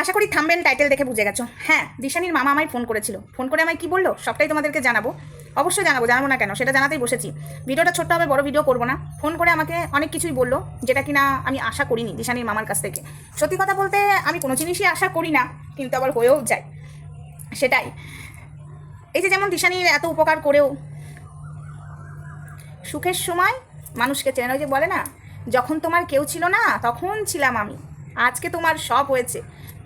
আশা করি thumbnail title দেখে বুঝে গেছো। হ্যাঁ দিশানির মামা আমায় ফোন করেছিল। ফোন করে আমায় কি বলল? সবটাই তোমাদেরকে জানাব। অবশ্যই জানাব জানাব না কেন? সেটা জানাতেই বসেছি। ভিডিওটা ছোট্ট হবে, বড় ভিডিও করব না। ফোন করে আমাকে অনেক কিছুই বলল, যেটা কিনা আমি আশা করিনি দিশানির মামার কাছ থেকে। সত্যি কথা বলতে আমি কোনো জিনিসই আশা করি না, কিন্তু আবার হয়েও যায়। সেটাই। এই যে যেমন দিশানির এত উপকার করেও সুখের সময় মানুষকে চেনে যে বলে না, যখন তোমার কেউ ছিল না, তখন ছিলাম আমি। আজকে তোমার সব হয়েছে।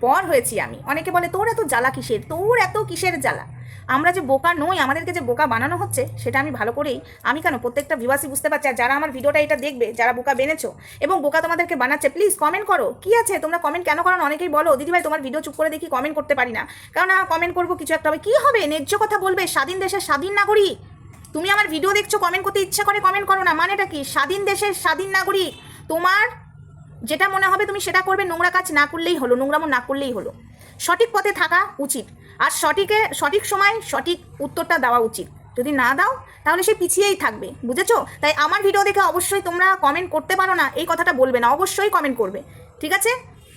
পর হয়েছি আমি। অনেকে বলে, তোর এত জ্বালা কিসের? তোর এত কিসের জ্বালা? আমরা যে বোকা নই, আমাদেরকে যে বোকা বানানো হচ্ছে, সেটা আমি ভালো করেই, আমি কেন প্রত্যেকটা ভিবাসী বুঝতে পারছি, আর যারা আমার ভিডিওটা এটা দেখবে, যারা বোকা বেনেছো এবং বোকা তোমাদেরকে বানাচ্ছে প্লিজ কমেন্ট করো। কি আছে? তোমরা কমেন্ট কেন করো অনেকেই বলো দিদিভাই তোমার ভিডিও চুপ করে দেখি কমেন্ট করতে পারি না। কারণ কমেন্ট করব, কিছু একটা হবে। কী হবে? ন্যায্য কথা বলবে? স্বাধীন দেশের স্বাধীন নাগরিক। তুমি আমার ভিডিও দেখছ কমেন্ট করতে ইচ্ছা করে কমেন্ট করো না। মানেটা কি? স্বাধীন দেশের স্বাধীন নাগরিক। তোমার যেটা মনে হবে তুমি সেটা করবে, নোংরা কাজ না করলেই হলো, নোংরামো না করলেই হলো। সঠিক পথে থাকা উচিত। আর সঠিকে, সঠিক সময় সঠিক উত্তরটা দেওয়া উচিত। যদি না দাও, তাহলে সে পিছিয়েই থাকবে, বুঝেছ? তাই আমার ভিডিও দেখে অবশ্যই তোমরা কমেন্ট করতে পারো না, এই কথাটা বলবে না, অবশ্যই কমেন্ট করবে, ঠিক আছে?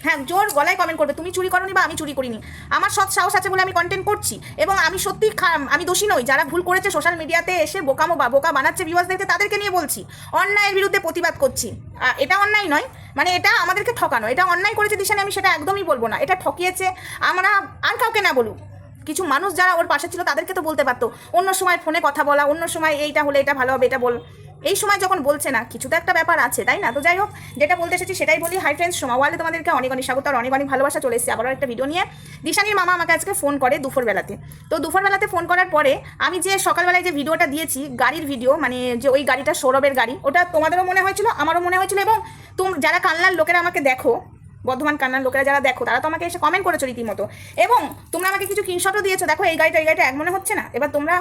হ্যাঁ জোর গলায় কমেন্ট করবে, তুমি চুরি করনি বা আমি চুরি করিনি। আমার সৎ সাহস আছে বলে আমি কন্টেন্ট করছি, এবং আমি সত্যি আমি দোষী নই। যারা ভুল করেছে সোশ্যাল মিডিয়াতে এসে বোকামো বা বোকা বানাচ্ছে ভিউয়ার্সদেরকে তাদেরকে নিয়ে বলছি, অন্যায়ের বিরুদ্ধে প্রতিবাদ করছি। এটা অন্যায় নয় মানে এটা আমাদেরকে ঠকানো, এটা অন্যায় করেছে দিশানে আমি সেটা একদমই বলব না। এটা ঠকিয়েছে আমরা আর কাউকে না বলুক। কিছু মানুষ যারা ওর পাশে ছিল তাদেরকে তো বলতে পারতো, অন্য সময় ফোনে কথা বলা, অন্য সময় এইটা হলে এটা ভালো হবে, এটা বল। এই সময় যখন বলছে না, কিছু তো একটা ব্যাপার আছে, তাই না? তো যাই হোক, যেটা বলতে এসেছি সেটাই বলি। হাই ফ্রেন্ডস সময় ওয়ালে তোমাদেরকে অনেক অনেক স্বাগত, আর অনেক অনেক ভালোবাসা চলে এসেছে। আবারও একটা ভিডিও নিয়ে। দিশানির মামা আমাকে আজকে ফোন করে দুপুর বেলাতে তো দুপুর বেলাতে ফোন করার পরে আমি যে সকালবেলায় যে ভিডিওটা দিয়েছি, গাড়ির ভিডিও মানে যে ওই গাড়িটা সৌরভের গাড়ি, ওটা তোমাদেরও মনে হয়েছিল, আমারও মনে হয়েছিল, এবং তোম, যারা কান্নার লোকেরা আমাকে দেখো, বর্ধমান কান্নার লোকেরা যারা দেখো, তারা তো আমাকে এসে কমেন্ট করেছ রীতিমতো। এবং তোমরা আমাকে কিছু কিনশটও দিয়েছ। দেখো, এই গাড়িটা এই গাড়িটা এক মনে হচ্ছে না? এবার তোমরা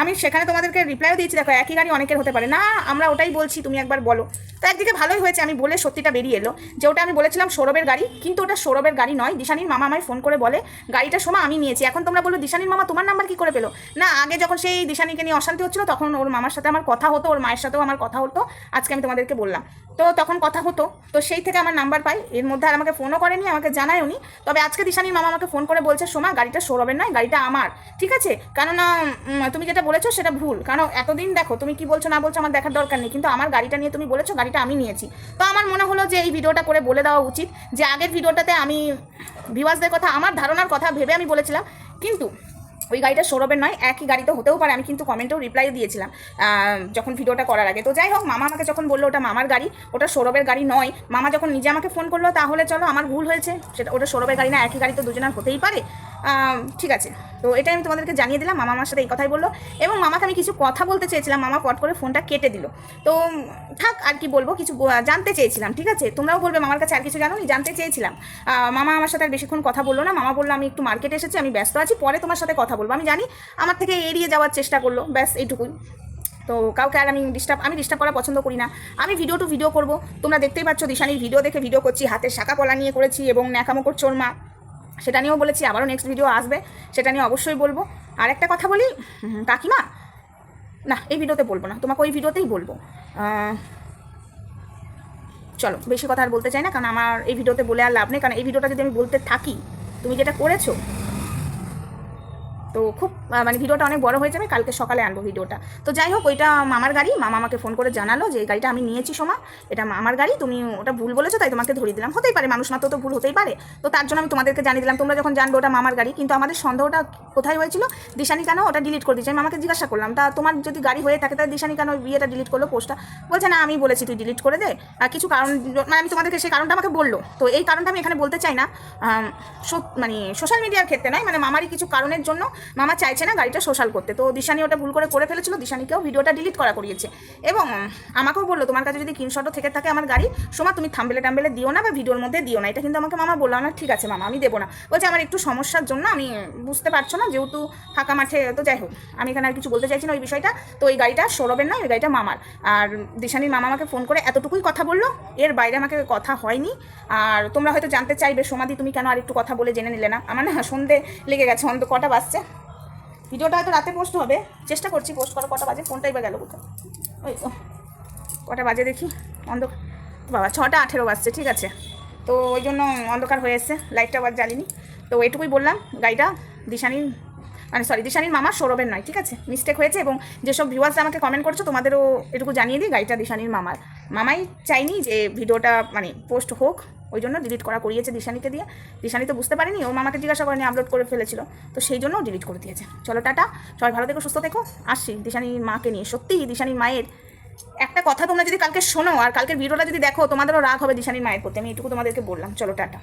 আমি সেখানে তোমাদেরকে রিপ্লাইও দিয়েছি, দেখো একই গাড়ি অনেকের হতে পারে। না, আমরা ওটাই বলছি, তুমি একবার বলো। তো একদিকে ভালোই হয়েছে, আমি বলে সত্যিটা বেরিয়ে এলো যে ওটা আমি বলেছিলাম সৌরভের গাড়ি, কিন্তু ওটা সৌরভের গাড়ি নয়, দিশানির মামা আমায় ফোন করে বলে, গাড়িটা সময় আমি নিয়েছি। এখন তোমরা বলো, দিশানির মামা তোমার নাম্বার কি করে পেল? না, আগে যখন সেই দিশানিকে নিয়ে অশান্তি হচ্ছিল, তখন ওর মামার সাথে আমার কথা হতো, ওর মায়ের সাথেও আমার কথা হতো, আজকে আমি তোমাদেরকে বললাম। তো তখন কথা হতো, তো সেই থেকে আমার নাম্বার পাই এর মধ্যে আর আমাকে ফোনও করেনি, আমাকে জানায় উনি তবে আজকে দিশানির মামা আমাকে ফোন করে বলছে, সোমা, গাড়িটা সৌরভের নয়, গাড়িটা আমার। ঠিক আছে? কেননা তুমি যেটা বলেছ সেটা ভুল। কারণ এতদিন দেখো, তুমি কি বলছো না বলছো আমার দেখার দরকার নেই। কিন্তু আমার গাড়িটা নিয়ে তুমি বলেছ, গাড়িটা আমি নিয়েছি। তো আমার মনে হলো যে এই ভিডিওটা করে বলে দেওয়া উচিত যে আগের ভিডিওটাতে আমি ভিউয়ার্সদের কথা, আমার ধারণার কথা ভেবে আমি বলেছিলাম। কিন্তু ওই গাড়িটা সৌরভের নয়, একই গাড়ি তো হতেও পারে। আমি কিন্তু কমেন্টেও রিপ্লাই দিয়েছিলাম যখন ভিডিওটা করার আগে। তো যাই হোক, মামা আমাকে যখন বলল ওটা মামার গাড়ি, ওটা সৌরভের গাড়ি নয়। মামা যখন নিজে আমাকে ফোন করল, তাহলে চলো, আমার ভুল হয়েছে। সেটা, ওটা সৌরভের গাড়ি না, একই গাড়ি তো দুজনের হতেই পারে। ঠিক আছে। তো এটাই আমি তোমাদেরকে জানিয়ে দিলাম, মামা আমার সাথে এই কথাই বলল এবং মামাকে আমি কিছু কথা বলতে চেয়েছিলাম, মামা পট করে ফোনটা কেটে দিল। তো থাক আর কি বলব, কিছু জানতে চেয়েছিলাম, ঠিক আছে? তোমরাও বলবে মামার কাছে আর কিছু জানো জানতে চেয়েছিলাম। মামা আমার সাথে আর বেশিক্ষণ কথা বলল না, মামা বলল আমি একটু মার্কেটে এসেছি, আমি ব্যস্ত আছি, পরে তোমার সাথে কথা বলব। আমি জানি আমার থেকে এড়িয়ে যাওয়ার চেষ্টা করল, ব্যাস এইটুকুই। তো কাউকে আর আমি ডিস্টার্ব আমি ডিস্টার্ব করা পছন্দ করি না। আমি ভিডিও টু ভিডিও করব, তোমরা দেখতেই পাচ্ছ দিশানির ভিডিও দেখে ভিডিও করছি, হাতের শাখা পলা নিয়ে করেছি এবং ন্যাকামো করছে ওর মা। সেটা নিয়েও বলেছি, আবারও নেক্সট ভিডিও আসবে, সেটা নিয়ে অবশ্যই বলব। আর একটা কথা বলি কাকিমা? না, এই ভিডিওতে বলব না, তোমাকে ওই ভিডিওতেই বলব। চলো, বেশি কথা আর বলতে চাই না, কারণ আমার এই ভিডিওতে বলে আর লাভ নেই, কারণ এই ভিডিওটা যদি আমি বলতে থাকি, তুমি যেটা করেছ তো খুব মানে ভিডিওটা অনেক বড় হয়ে যাবে, কালকে সকালে আনব ভিডিওটা। তো যাই হোক, ওইটা মামার গাড়ি, মামা আমাকে ফোন করে জানালো যে এই গাড়িটা আমি নিয়েছি সোমা, এটা মামার গাড়ি, তুমি ওটা ভুল বলেছ, তাই তোমাকে ধরিয়ে দিলাম। হতেই পারে, মানুষ মাত্র তো ভুল হতেই পারে। তো তার জন্য আমি তোমাদেরকে জানিয়ে দিলাম, তোমরা যখন জানবে ওটা মামার গাড়ি, কিন্তু আমাদের সন্দেহটা কোথায় হয়েছিল, দিশানি কেন ওটা ডিলিট করে দিয়েছে? আমি আমাকে জিজ্ঞাসা করলাম, তা তোমার যদি গাড়ি হয়ে থাকে, তাহলে দিশানি কেন বিয়েটা ডিলিট করল পোস্টটা? বলছে, না, আমি বলেছি তুই ডিলিট করে দে। আর কিছু কারণ মানে আমি তোমাদেরকে সেই কারণটা আমাকে বলল। তো এই কারণটা আমি এখানে বলতে চাই না মানে সোশ্যাল মিডিয়ার ক্ষেত্রে নয় মানে মামারই কিছু কারণের জন্য মামা চাইছে না গাড়িটা সোশ্যাল করতে। তো দিশানি ওটা ভুল করে করে ফেলেছিল, দিশানিকেও ভিডিওটা ডিলিট করা করিয়েছে। এবং আমাকেও বলল, তোমার কাছে যদি কিনশটও থেকে থাকে আমার গাড়ি, সোমা তুমি থাম্বেলে টাম্বেলে দিও না বা ভিডিওর মধ্যে দিও না। এটা কিন্তু আমাকে মামা বলল না ঠিক আছে মামা, আমি দেবো না। বলছে, আমার একটু সমস্যার জন্য আমি বুঝতে পারছ না, যেহেতু ফাঁকা মাঠে, তো যাই হোক, আমি এখানে আর কিছু বলতে চাইছি না ওই বিষয়টা। তো ওই গাড়িটা সৌরভের নয় ওই গাড়িটা মামার। আর দিশানির মামা আমাকে ফোন করে এতটুকুই কথা বলল, এর বাইরে আমাকে কথা হয়নি। আর তোমরা হয়তো জানতে চাইবে, সোমাদি তুমি কেন আর একটু কথা বলে জেনে নিলে না? আমার না সন্ধে লেগে গেছে অন্ত কটা বাজছে? ভিডিওটা হয়তো রাতে পোস্ট হবে। চেষ্টা করছি পোস্ট করো, কটা বাজে? ফোনটাই বা গেল কোথাও ওই কটা বাজে দেখি? অন্ধ বাবা, ছটা আঠেরো বাজছে, ঠিক আছে। তো ওই জন্য অন্ধকার হয়ে এসছে লাইটটা আবার জ্বালিনি। তো এটুকুই বললাম গাড়িটা দিশানির মানে সরি দিশানির মামা সৌরভের নয়, ঠিক আছে? মিস্টেক হয়েছে এবং যেসব ভিউয়ার্স আমাকে কমেন্ট করছ, তোমাদেরও এটুকু জানিয়ে দিই গাড়িটা দিশানির মামার। মামাই চাইনি যে ভিডিওটা মানে পোস্ট হোক, ওই জন্য ডিলিট করা করিয়েছে দিশানিকে দিয়ে। দিশানি তো বুঝতে পারেনি, ও মামাকে জিজ্ঞাসা করেনি আপলোড করে ফেলেছিল। তো সেই জন্য ডিলিট করে দিয়েছে। চলো টাটা, সবাই ভালো থেকো, সুস্থ থেকো, আসছি দিশানির মাকে নিয়ে। সত্যিই দিশানির মায়ের একটা কথা তোমরা যদি কালকে শোনো, আর কালকের ভিডিওটা যদি দেখো, তোমাদেরও রাগ হবে দিশানির মায়ের প্রতি। আমি এটুকু তোমাদেরকে বললাম। চলো টাটা।